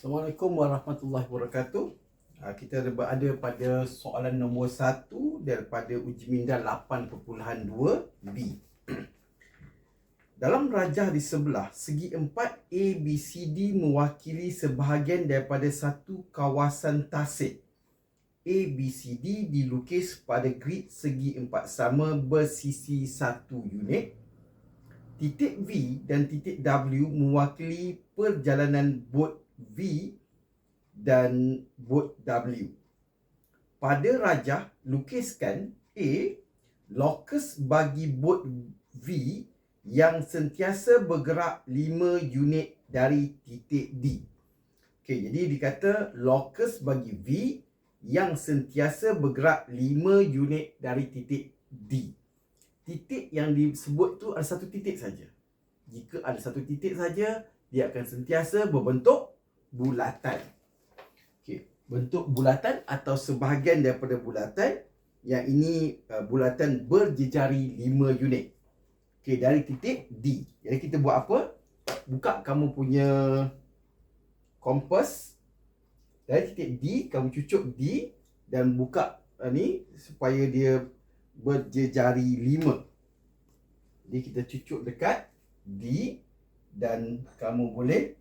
Assalamualaikum warahmatullahi wabarakatuh. Ah, Kita berada pada soalan nombor 1 daripada uji minda 8.2 B. Dalam rajah di sebelah, segi empat A, B, C, D mewakili sebahagian daripada satu kawasan tasik. A, B, C, D dilukis pada grid segi empat sama bersisi satu unit. Titik V dan titik W mewakili perjalanan bot V dan bot W. Pada rajah, lukiskan A. Locus bagi bot V yang sentiasa bergerak 5 unit dari titik D. Okey, jadi dikata locus bagi V yang sentiasa bergerak 5 unit dari titik D. Titik yang disebut tu ada satu titik saja. Jika ada satu titik saja, dia akan sentiasa berbentuk bulatan. Okey, bentuk bulatan atau sebahagian daripada bulatan yang ini uh, bulatan berjejari 5 unit. Okey, dari titik D. Jadi kita buat apa? Buka kamu punya kompas dari titik D, kamu cucuk D dan buka uh, ni supaya dia berjejari 5. Jadi kita cucuk dekat D dan kamu boleh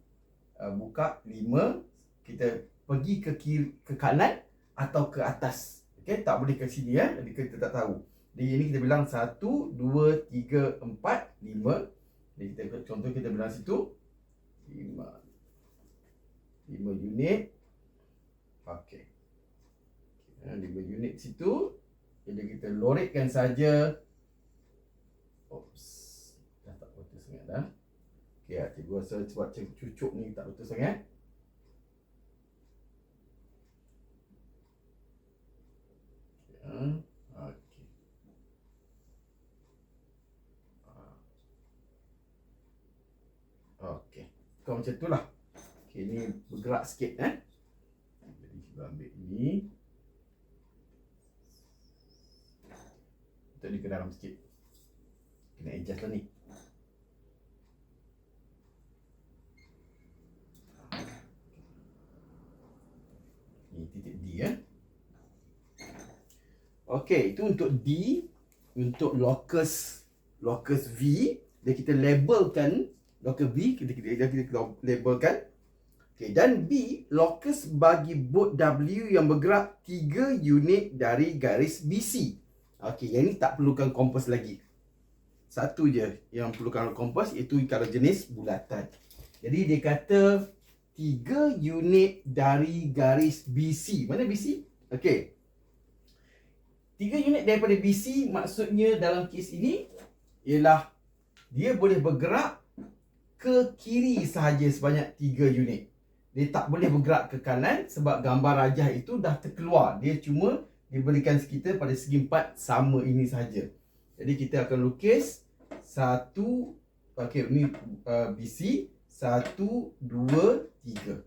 uh, buka 5 kita pergi ke kiri ke kanan atau ke atas. Okey, tak boleh ke sini ya. Jadi kita tak tahu. Jadi ini kita bilang 1 2 3 4 5. Jadi kita contoh kita bilang situ 5 5 unit. Okey. 5 unit situ. Jadi kita lorekkan saja. Oops. Dah tak betul sangat dah. Okey, ah, cikgu rasa sebab cucuk ni tak betul sangat. Okey. Ah. Okey. Kau macam tu lah. Okey, ni bergerak sikit eh. Jadi kita ambil ni. Letak ni ke dalam sikit. Kena adjust lah. Ni titik D ya. Okey, itu untuk D untuk locus locus V dan kita labelkan locus V kita kita, kita, kita labelkan. Okey, dan B locus bagi bot W yang bergerak 3 unit dari garis BC. Okey, yang ni tak perlukan kompas lagi. Satu je yang perlukan kompas iaitu kalau jenis bulatan. Jadi dia kata 3 unit dari garis BC. Mana BC? Okey. 3 unit daripada BC maksudnya dalam kes ini ialah dia boleh bergerak ke kiri sahaja sebanyak 3 unit. Dia tak boleh bergerak ke kanan sebab gambar rajah itu dah terkeluar. Dia cuma diberikan kita pada segi empat sama ini sahaja. Jadi kita akan lukis satu okey ini uh, BC satu dua tiga.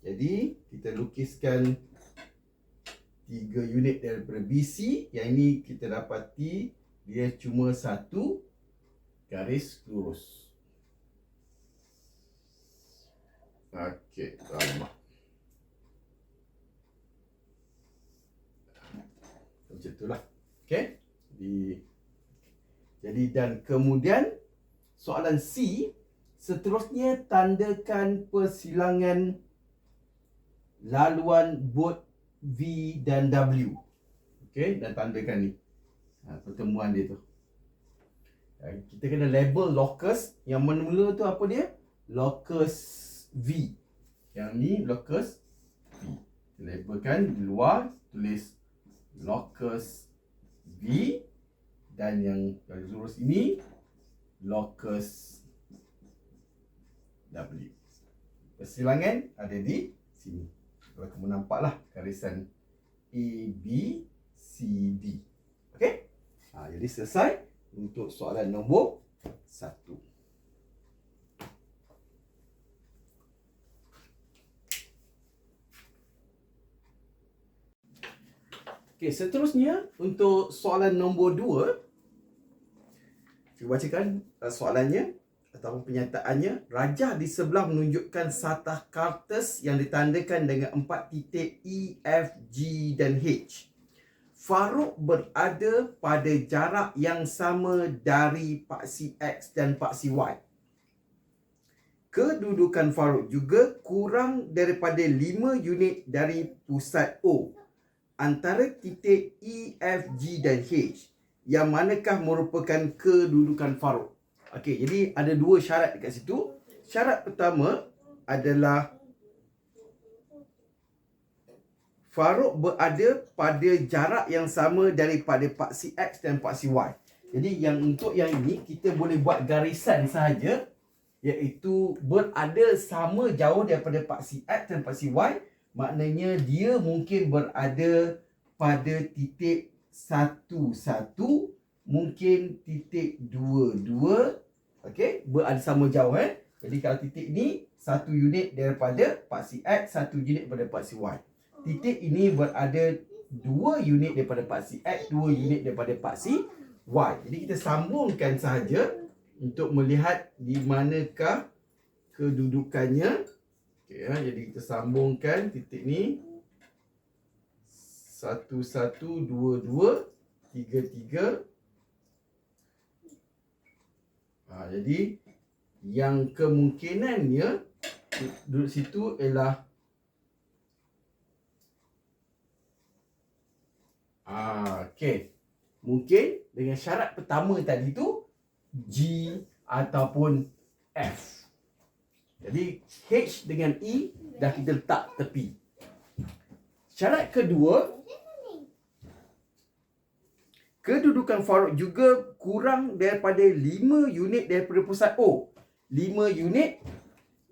Jadi kita lukiskan tiga unit daripada BC yang ini kita dapati dia cuma satu garis lurus. Okey, alamak. Macam itulah. Okey. Jadi jadi dan kemudian soalan C seterusnya tandakan persilangan laluan bot V dan W. Okey, dan tandakan ni. Ha, pertemuan dia tu. Ha, kita kena label locus yang mula tu apa dia? Locus V. Yang ni locus V. Labelkan di luar tulis locus V dan yang lurus ini locus W. Persilangan ada di sini. Kalau kamu nampaklah garisan A, B, C, D. Okey? Ha, jadi selesai untuk soalan nombor satu. Okey, seterusnya untuk soalan nombor dua. Saya bacakan uh, soalannya. Ataupun penyataannya rajah di sebelah menunjukkan satah kartus yang ditandakan dengan empat titik E, F, G dan H. Farouk berada pada jarak yang sama dari paksi X dan paksi Y. Kedudukan Farouk juga kurang daripada 5 unit dari pusat O antara titik E, F, G dan H yang manakah merupakan kedudukan Farouk. Okey, jadi ada dua syarat dekat situ. Syarat pertama adalah Farouk berada pada jarak yang sama daripada paksi X dan paksi Y. Jadi yang untuk yang ini kita boleh buat garisan sahaja iaitu berada sama jauh daripada paksi X dan paksi Y maknanya dia mungkin berada pada titik satu satu mungkin titik dua dua okey berada sama jauh eh. Jadi kalau titik ni satu unit daripada paksi X satu unit daripada paksi Y. Titik ini berada dua unit daripada paksi X dua unit daripada paksi Y. Jadi kita sambungkan sahaja untuk melihat di manakah kedudukannya. Okey ya. Jadi kita sambungkan titik ni. Satu satu dua dua tiga tiga Ha, jadi yang kemungkinannya duduk situ ialah Ah, okey. Mungkin dengan syarat pertama tadi tu G ataupun F. Jadi H dengan E dah kita letak tepi. Syarat kedua Kedudukan Farouk juga kurang daripada 5 unit daripada pusat O. 5 unit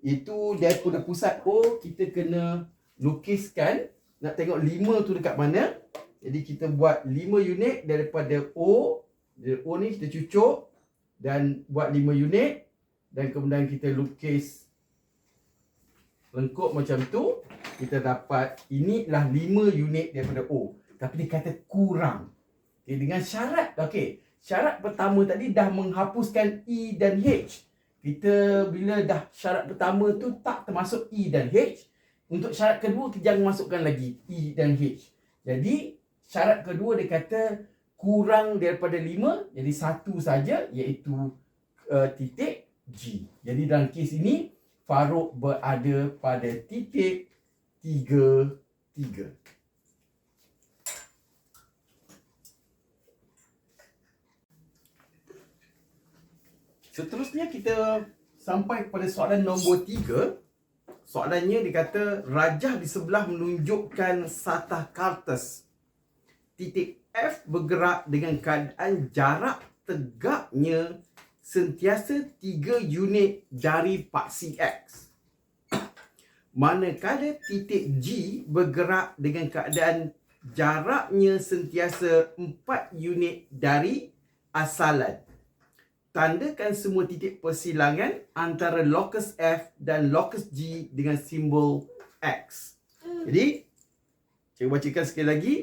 itu daripada pusat O kita kena lukiskan nak tengok 5 tu dekat mana. Jadi kita buat 5 unit daripada O. Dari O ni kita cucuk dan buat 5 unit dan kemudian kita lukis lengkuk macam tu kita dapat inilah 5 unit daripada O. Tapi dia kata kurang. Okay, dengan syarat, okey. Syarat pertama tadi dah menghapuskan E dan H. Kita bila dah syarat pertama tu tak termasuk E dan H. Untuk syarat kedua kita jangan masukkan lagi E dan H. Jadi syarat kedua dia kata kurang daripada 5. Jadi satu saja iaitu uh, titik G. Jadi dalam kes ini Farouk berada pada titik 3 3. Seterusnya kita sampai kepada soalan nombor tiga. Soalannya dikata rajah di sebelah menunjukkan satah kartus. Titik F bergerak dengan keadaan jarak tegaknya sentiasa tiga unit dari paksi X. Manakala titik G bergerak dengan keadaan jaraknya sentiasa empat unit dari asalan tandakan semua titik persilangan antara locus F dan locus G dengan simbol X. Jadi, saya bacakan sekali lagi.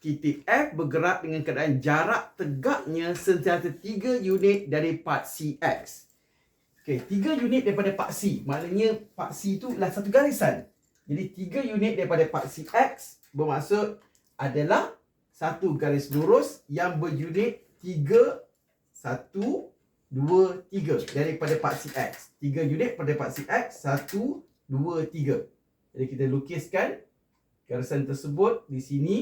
Titik F bergerak dengan keadaan jarak tegaknya sentiasa 3 unit dari part CX. Okey, 3 unit daripada part C. Maknanya part C itu adalah satu garisan. Jadi 3 unit daripada part CX bermaksud adalah satu garis lurus yang berunit tiga satu dua tiga daripada paksi X. Tiga unit pada paksi X. satu dua tiga Jadi kita lukiskan garisan tersebut di sini.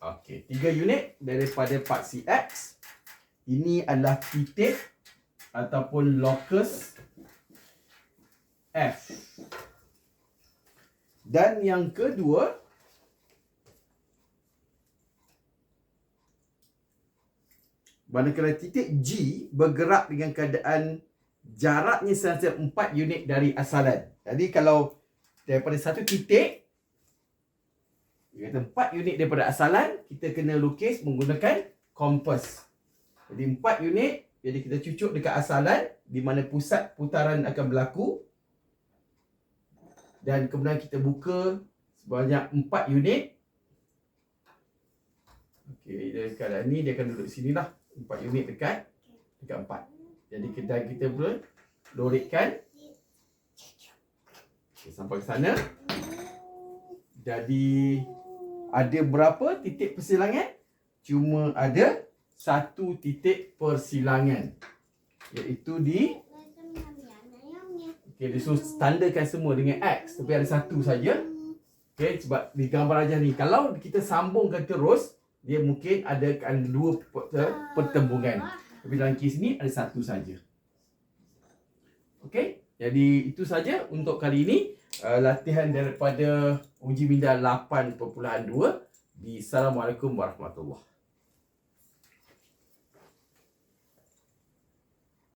Okey, tiga unit daripada paksi X. Ini adalah titik ataupun locus F. Dan yang kedua Manakala titik G bergerak dengan keadaan jaraknya sentiasa 4 unit dari asalan. Jadi kalau daripada satu titik dia kata 4 unit daripada asalan, kita kena lukis menggunakan kompas. Jadi 4 unit, jadi kita cucuk dekat asalan di mana pusat putaran akan berlaku dan kemudian kita buka sebanyak 4 unit. Okey, dekat ni dia akan duduk sini lah. 4 unit dekat dekat 4. Jadi kedai kita pun lorekkan okay, sampai ke sana. Jadi ada berapa titik persilangan? Cuma ada satu titik persilangan. Iaitu di Okay, dia suruh standardkan semua dengan X Tapi ada satu saja. Okay, sebab di gambar ajar ni Kalau kita sambungkan terus Dia mungkin ada kan dua pertembungan. Tapi dalam kes ni ada satu saja. Okay, jadi itu saja untuk kali ini. Uh, Latihan daripada uji minda 8.2 Di Assalamualaikum warahmatullahi